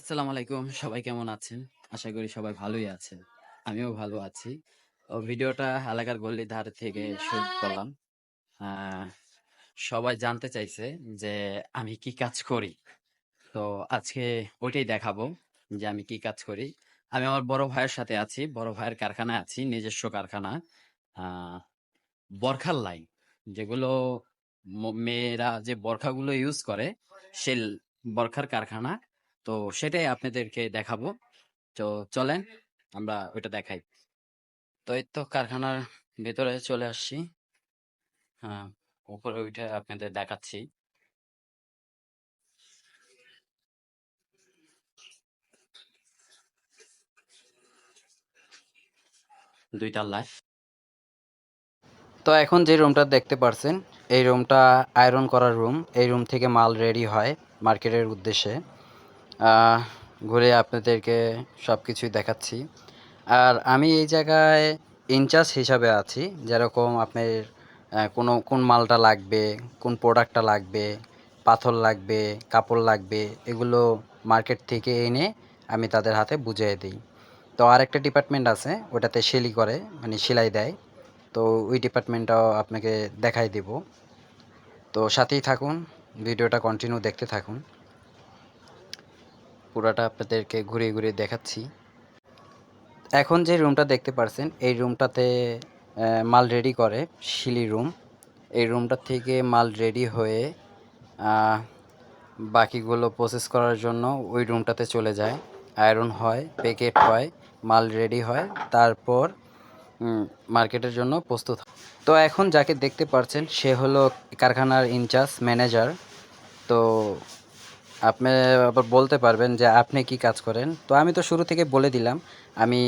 আসসালামু আলাইকুম। সবাই কেমন আছেন? আশা করি সবাই ভালোই আছেন। আমিও ভালো আছি। ভিডিওটা এলাকার গল্লির ধার থেকে শুট করলাম। সবাই জানতে চাইছে যে আমি কি কাজ করি। তো আজকে ওইটাই দেখাবো যে আমি কি কাজ করি। আমি আমার বড় ভাইয়ের সাথে আছি। বড় ভাইয়ের কারখানায় আছি, নিজস্ব কারখানা। বরখার লাইন। যেগুলো মেয়েরা যে বরখাগুলো ইউজ করে সে বরখার কারখানা। তো সেটাই আপনাদেরকে দেখাবো। তো চলেন আমরা ওইটা দেখাই। তো এই তো কারখানার ভেতরে চলে আসছি। হ্যাঁ উপরে ওইটা আপনাদের দেখাচ্ছি। দুইটা লাইফ তো এখন যে রুমটা দেখতে পারছেন, এই রুমটা আয়রন করার রুম এই রুম থেকে মাল রেডি হয় মার্কেটের উদ্দেশ্যে। ঘুরে আপনাদেরকে সব কিছুই দেখাচ্ছি। আর আমি এই জায়গায় ইনচার্জ হিসাবে আছি, যেরকম আপনার কোনো, কোন মালটা লাগবে, কোন প্রোডাক্টটা লাগবে, পাথর লাগবে, কাপড় লাগবে, এগুলো মার্কেট থেকে এনে আমি তাদের হাতে বুঝিয়ে দিই। তো আরেকটা ডিপার্টমেন্ট আছে, ওটাতে সেলি করে মানে সেলাই দেয়। তো ওই ডিপার্টমেন্টটাও আপনাকে দেখাই দেব। তো সাথেই থাকুন, ভিডিওটা কন্টিনিউ দেখতে থাকুন। পুরাটা আপনাদেরকে ঘুরিয়ে ঘুরিয়ে দেখাচ্ছি। এখন যে রুমটা দেখতে পারছেন, এই রুমটাতে মাল রেডি করে, শিলি রুম। এই রুমটা থেকে মাল রেডি হয়ে বাকিগুলো প্রসেস করার জন্য ওই রুমটাতে চলে যায়। আয়রন হয়, প্যাকেট হয়, মাল রেডি হয়, তারপর মার্কেটের জন্য প্রস্তুত। তো এখন যাকে দেখতে পারছেন, সে হলো কারখানার ইনচার্জ, ম্যানেজার। তো আপনি আবার বলতে পারবেন যে আপনি কি কাজ করেন। তো আমি তো শুরু থেকে বলে দিলাম, আমি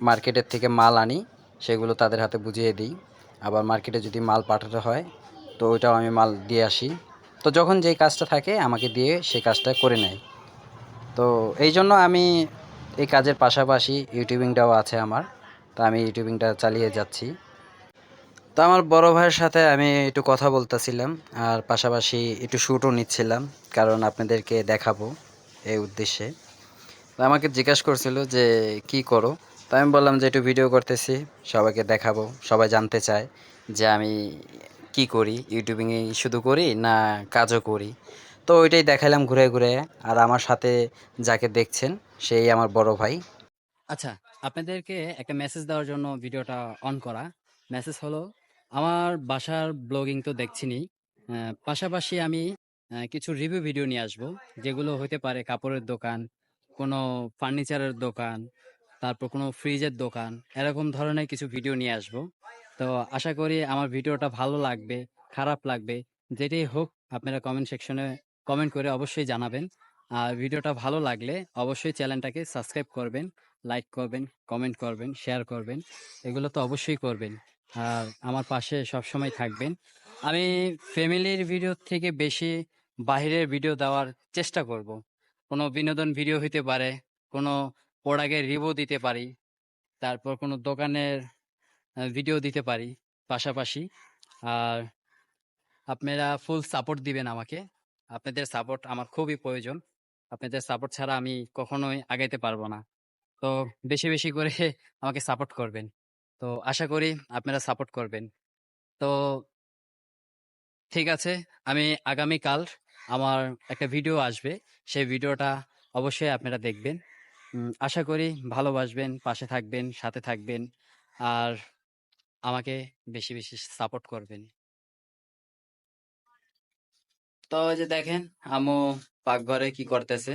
মার্কেটের থেকে মাল আনি, সেগুলো তাদের হাতে বুঝিয়ে দিই। আবার মার্কেটে যদি মাল পাঠাতে হয়, তো ওইটাও আমি মাল দিয়ে আসি। তো যখন যেই কাজটা থাকে, আমাকে দিয়ে সেই কাজটা করে নেয়। তো এই জন্য আমি এই কাজের পাশাপাশি ইউটিউবিংটাও আছে আমার। তো আমি ইউটিউবিংটা চালিয়ে যাচ্ছি। তো আমার বড় ভাইয়ের সাথে আমি একটু কথা বলতেছিলাম, আর পাশাপাশি একটু শ্যুটও নিচ্ছিলাম, কারণ আপনাদেরকে দেখাবো এই উদ্দেশ্যে। আমাকে জিজ্ঞাসা করছিল যে, কি করো? তো আমি বললাম যে, একটু ভিডিও করতেছি, সবাইকে দেখাবো, সবাই জানতে চায় যে আমি কি করি ইউটিউবিংয়ে শুধু করি না কাজও করি? তো ওইটাই দেখালাম ঘুরে ঘুরে, আর আমার সাথে যাকে দেখছেন, সেই আমার বড় ভাই। আচ্ছা আপনাদেরকে একটা মেসেজ দেওয়ার জন্য ভিডিওটা অন করা। মেসেজ হলো আমার বাসার ব্লগিং তো দেখছিনি। আহ, পাশাপাশি আমি কিছু রিভিউ ভিডিও নিয়ে আসব। যেগুলো হতে পারে কাপড়ের দোকান কোনো ফার্নিচারের দোকান তারপর কোনো ফ্রিজের দোকান এরকম ধরনের কিছু ভিডিও নিয়ে আসব। তো আশা করি আমার ভিডিওটা ভালো লাগবে খারাপ লাগবে যেটাই হোক আপনারা কমেন্ট সেকশনে কমেন্ট করে অবশ্যই জানাবেন। আর ভিডিওটা ভালো লাগলে অবশ্যই চ্যানেলটাকে সাবস্ক্রাইব করবেন লাইক করবেন কমেন্ট করবেন শেয়ার করবেন এগুলো তো অবশ্যই করবেন। আর আমার পাশে সবসময় থাকবেন। আমি ফ্যামিলির ভিডিও থেকে বেশি বাইরের ভিডিও দেওয়ার চেষ্টা করব। কোনো বিনোদন ভিডিও হইতে পারে, কোনো প্রোডাক্টের রিভিউ দিতে পারি, তারপর কোনো দোকানের ভিডিও দিতে পারি পাশাপাশি। আর আপনারা ফুল সাপোর্ট দিবেন আমাকে। আপনাদের সাপোর্ট আমার খুবই প্রয়োজন। আপনাদের সাপোর্ট ছাড়া আমি কখনোই আগাইতে পারব না। তো বেশি বেশি করে আমাকে সাপোর্ট করবেন। তো আশা করি আপনারা সাপোর্ট করবেন। তো ঠিক আছে, আমি আগামীকাল আমার একটা ভিডিও আসবে, সেই ভিডিওটা অবশ্যই আপনারা দেখবেন। আশা করি ভালোবাসবেন, পাশে থাকবেন, সাথে থাকবেন, আর আমাকে বেশি বেশি সাপোর্ট করবেন। তো যে দেখেন আমু পাকঘরে কি করতেছে?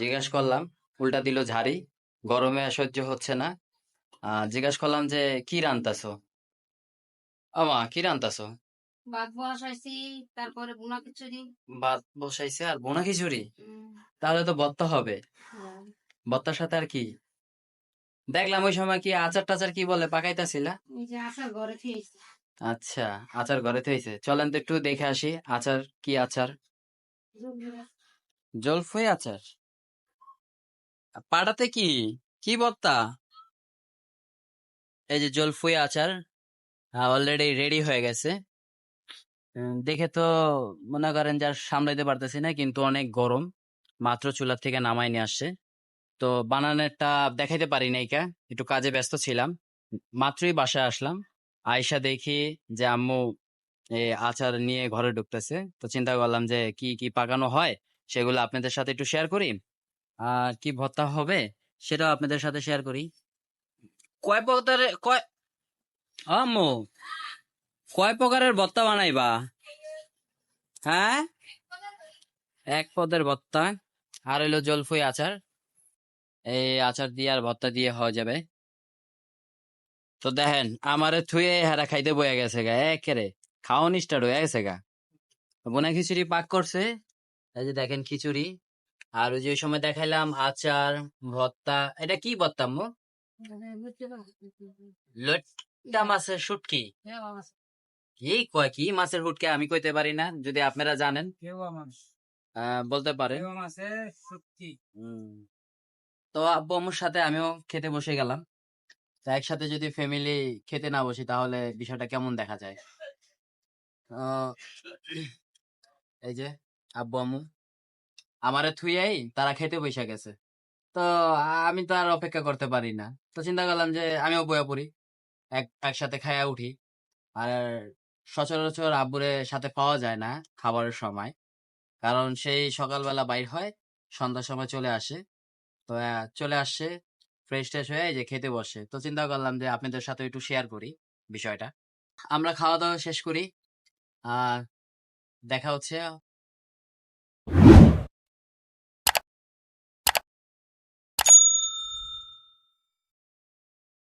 জিজ্ঞেস করলাম, উল্টা দিল ঝাড়ি, গরমে আর সহ্য হচ্ছে না। আহ জিজ্ঞেস করলাম যে কি রান্তাছো? আমা কি রান্তাছো? ভাত বসাইছি তারপরে বুনা খিচুড়ি। ভাত বসাইছে আর বোনা খিচুড়ি? তাহলে তো ভর্তা হবে। হ্যাঁ। সাথে আর কি? দেখলাম ওই সময় কি আচার টাচার কি বলে পাকাইতাছিলা? আচ্ছা আচার ঘরে হয়েছে চলেন তো একটু দেখে আসি আচার কি আচার। জলফই আচার? পাড়াতে কি? কি ভর্তা? এই যে জলফই আচার অলরেডি রেডি হয়ে গেছে। দেখে তো মনে করেন যার সামলাইতে পারতেছি না, কিন্তু অনেক গরম, মাত্র চুলার থেকে নামাই নিয়ে আসছে। তো বানানোরটা দেখাইতে পারি নাই কা, একটু কাজে ব্যস্ত ছিলাম। মাত্রই বাসায় আসলাম আয়সা দেখি যে আম্মু আচার নিয়ে ঘরে ঢুকতেছে। তো চিন্তা করলাম যে কি কি পাকানো হয়, সেগুলো আপনাদের সাথে একটু শেয়ার করি। আর কি ভর্তা হবে, সেটাও আপনাদের সাথে শেয়ার করি। কয় প্রকারের, কয় আম্মু কয় প্রকারের ভর্তা বানাইবা? হ্যাঁ? এক পদের ভর্তা আর হইল জলফুই আচার। এই আচার দিয়ে আর ভত্তা দিয়ে হওয়া যাবে। তো দেখেন, আমারে থুয়ে হারা খাইতে বয়ে গেছে গা, একেরে। খাওয়ান স্টার্ট হয়ে গেছে গা। বোনা খিচুড়ি পাক করছে। এই যে দেখেন খিচুড়ি। আর ওই যে সময় দেখাইলাম আচার, ভত্তা। এটা কি ভর্তা আম্মু? লট্টা মাছের শুটকি? কি কয় কি মাছের হুটকে আমি কইতে পারি না যদি আপনারা জানেন। বলতে হুম। তো আব্বু আম্মুর সাথে আমিও খেতে বসে গেলাম। তো একসাথে যদি ফ্যামিলি খেতে না বসি তাহলে বিষয়টা কেমন দেখা যায়? এই যে আব্বু আম্মু আমারে থুইয়াই তারা খেতে বসে গেছে। তো আমি তো আর অপেক্ষা করতে পারি না। তো চিন্তা করলাম যে আমিও বয়া পড়ি, এক, একসাথে খাইয়া উঠি। আর সচরাচর আব্বুরে সাথে পাওয়া যায় না খাবারের সময়। কারণ সেই সকালবেলা বাইর হয়, সন্ধ্যার সময় চলে আসে। তো চলে আসছে ফ্রেশ ট্রেশ হয়ে যে খেতে বসে। তো চিন্তা করলাম যে আপনাদের সাথে একটু শেয়ার করি বিষয়টা। আমরা খাওয়া দাওয়া শেষ করি। আর দেখা হচ্ছে